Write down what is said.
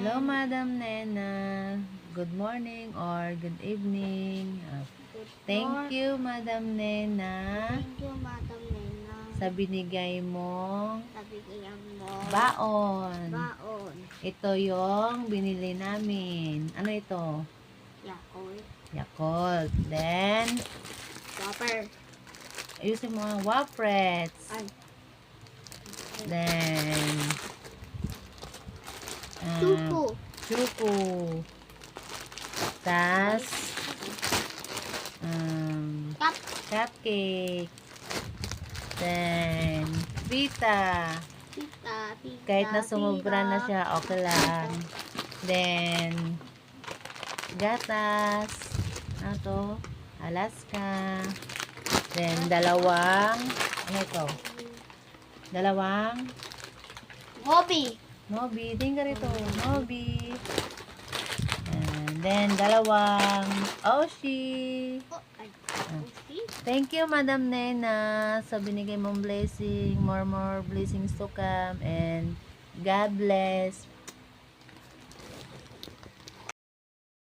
Hello, Madam Nena. Good morning or good evening. Ah, Thank you, Madam Nena, Thank you, Madam Nena. sa binigay mong Sabi ko yan mo. baon. Baon. Ito yung binili namin. Ano ito? Yakult. Yakult. Then, Whopper. ayusin mo ang Wafrets. Ay. Then, ah, Tupo. Chuku. Tas, um, Tap. cupcake. Then, pita. Pita. Pita. Kahit na sumobra na siya, okay lang. Then, gatas. Ano to? Alaska. Then, dalawang, ano ito? Dalawang Hobby. Mobi. Tingnan ka rito. Mobi. And then, dalawang Oshi. Oh. Ah. Okay. Thank you, Madam Nena, sa binigay mong blessing. More, more blessings to come. And God bless.